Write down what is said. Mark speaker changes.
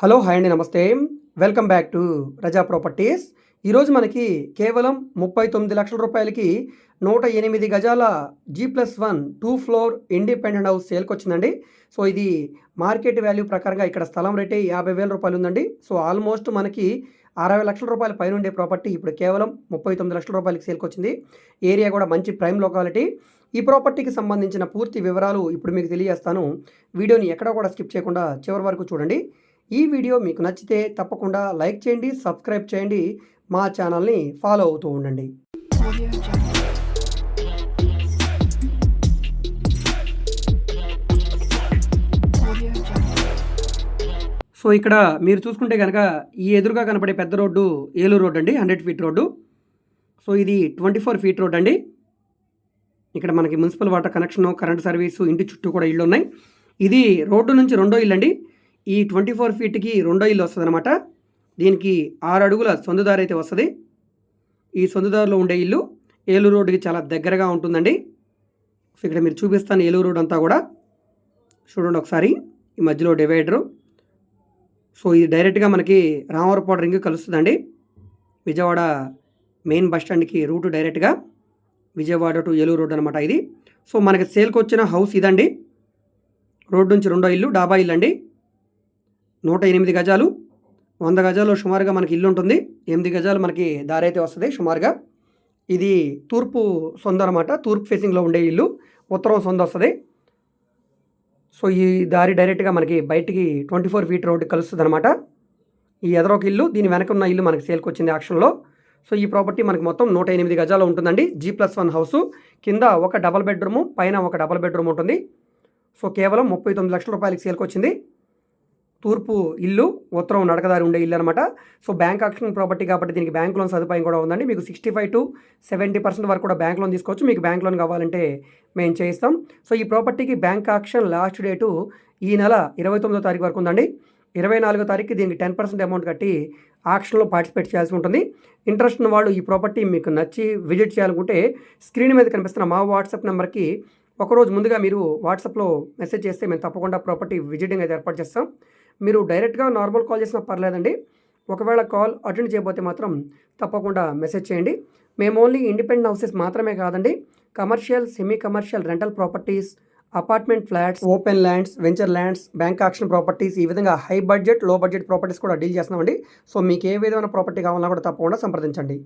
Speaker 1: Hello hi అండి నమస్తే. Welcome back to Raza properties. ఈరోజు మనకి కేవలం ముప్పై తొమ్మిది లక్షల రూపాయలకి నూట ఎనిమిది గజాల G plus one two floor independent house సేల్కి వచ్చిందండి. సో ఇది మార్కెట్ వాల్యూ ప్రకారంగా ఇక్కడ స్థలం రేటే యాభై వేల రూపాయలు ఉందండి. సో ఆల్మోస్ట్ మనకి అరవై లక్షల రూపాయల పైన ఉండే ప్రాపర్టీ ఇప్పుడు కేవలం ముప్పై తొమ్మిది లక్షల రూపాయలకి సేల్కి వచ్చింది. ఏరియా కూడా మంచి ప్రైమ్ లొకాలిటీ. ఈ ప్రాపర్టీకి సంబంధించిన పూర్తి వివరాలు ఇప్పుడు మీకు తెలియజేస్తాను. వీడియోని ఎక్కడా కూడా స్కిప్ చేయకుండా చివరి వరకు చూడండి. ఈ వీడియో మీకు నచ్చితే తప్పకుండా లైక్ చేయండి సబ్స్క్రైబ్ చేయండి మా ఛానల్ని ఫాలో అవుతూ ఉండండి. సో ఇక్కడ మీరు చూసుకుంటే కనుక ఈ ఎదురుగా కనపడే పెద్ద రోడ్డు ఏలూరు రోడ్ అండి హండ్రెడ్ ఫీట్ రోడ్డు. సో ఇది ట్వంటీ ఫోర్ ఫీట్ రోడ్ అండి. ఇక్కడ మనకి municipal water connection current service ఇంటి చుట్టూ కూడా ఇళ్ళు ఉన్నాయి. ఇది రోడ్డు నుంచి రెండో ఇల్లు అండి. ఈ ట్వంటీ ఫోర్ ఫీట్కి రెండో ఇల్లు వస్తుంది అనమాట దీనికి ఆరు అడుగుల సొందుదారు అయితే వస్తుంది. ఈ సొందుదారులో ఉండే ఇల్లు ఏలూరు రోడ్డుకి చాలా దగ్గరగా ఉంటుందండి. సో ఇక్కడ మీరు చూపిస్తాను ఏలూరు రోడ్ అంతా కూడా. చూడండి ఒకసారి ఈ మధ్యలో డివైడరు. సో ఇది డైరెక్ట్గా మనకి రామవరపాడు రింగ్ కలుస్తుందండి. విజయవాడ మెయిన్ బస్ స్టాండ్కి రూట్ డైరెక్ట్గా విజయవాడ టు ఏలూరు రోడ్ అనమాట ఇది. సో మనకి సేల్కి వచ్చిన హౌస్ ఇదండి. రోడ్ నుంచి రెండో ఇల్లు డాబా ఇల్లు అండి నూట ఎనిమిది గజాలు. వంద గజాలు సుమారుగా మనకి ఇల్లు ఉంటుంది. ఎనిమిది గజాలు మనకి దారి అయితే వస్తుంది సుమారుగా. ఇది తూర్పు సొంత అనమాట తూర్పు ఫేసింగ్లో ఉండే ఇల్లు. ఉత్తరం సొంత వస్తుంది. సో ఈ దారి డైరెక్ట్గా మనకి బయటికి ట్వంటీ ఫోర్ ఫీట్ రోడ్డు కలుస్తుంది అనమాట ఈ ఎదరొక ఇల్లు. దీని వెనక ఉన్న ఇల్లు మనకి సేల్కి వచ్చింది ఆక్షన్లో సో ఈ ప్రాపర్టీ మనకి మొత్తం నూట ఎనిమిది గజాలు ఉంటుందండి. జీ ప్లస్ వన్ హౌస్ కింద ఒక డబల్ బెడ్రూము పైన ఒక డబల్ బెడ్రూమ్ ఉంటుంది. సో కేవలం ముప్పై తొమ్మిది లక్షల రూపాయలకి సేల్కి వచ్చింది. తూర్పు ఇల్లు ఉత్తరం నడకదారి ఉండే ఇల్లు అనమాట సో బ్యాంక్ ఆక్షన్ ప్రాపర్టీ కాబట్టి దీనికి బ్యాంక్ లోన్ సదుపాయం కూడా ఉందండి. మీకు sixty five to seventy percent వరకు కూడా బ్యాంక్ లోన్ తీసుకోవచ్చు. మీకు బ్యాంక్ లోన్ కావాలంటే మేము చేయిస్తాం. సో ఈ ప్రాపర్టీకి బ్యాంక్ ఆక్షన్ లాస్ట్ డేటు ఈ నెల ఇరవై తొమ్మిదో తారీఖు వరకు ఉందండి. ఇరవై నాలుగో తారీఖు దీనికి టెన్ పర్సెంట్ అమౌంట్ కట్టి ఆక్షన్లో పార్టిసిపేట్ చేయాల్సి ఉంటుంది. ఇంట్రెస్ట్ ఉన్న వాళ్ళు ఈ ప్రాపర్టీ మీకు నచ్చి విజిట్ చేయాలనుకుంటే స్క్రీన్ మీద కనిపిస్తున్న మా వాట్సాప్ నెంబర్కి ఒకరోజు ముందుగా మీరు వాట్సాప్లో మెసేజ్ చేస్తే మేము తప్పకుండా ప్రాపర్టీ విజిటింగ్ అయితే ఏర్పాటు చేస్తాం. మీరు డైరెక్ట్గా నార్మల్ కాల్ చేసినా పర్లేదండి. ఒకవేళ కాల్ అటెండ్ చేయకపోతే మాత్రం తప్పకుండా మెసేజ్ చేయండి. మేము ఓన్లీ ఇండిపెండెంట్ హౌసెస్ మాత్రమే కాదండి commercial semi commercial rental properties apartment flats open lands venture lands bank auction properties ఈ విధంగా హై బడ్జెట్లో బడ్జెట్ ప్రాపర్టీస్ కూడా డీల్ చేస్తున్నామండి. సో మీకు ఏ విధమైన ప్రాపర్టీ కావాలన్నా కూడా తప్పకుండా సంప్రదించండి.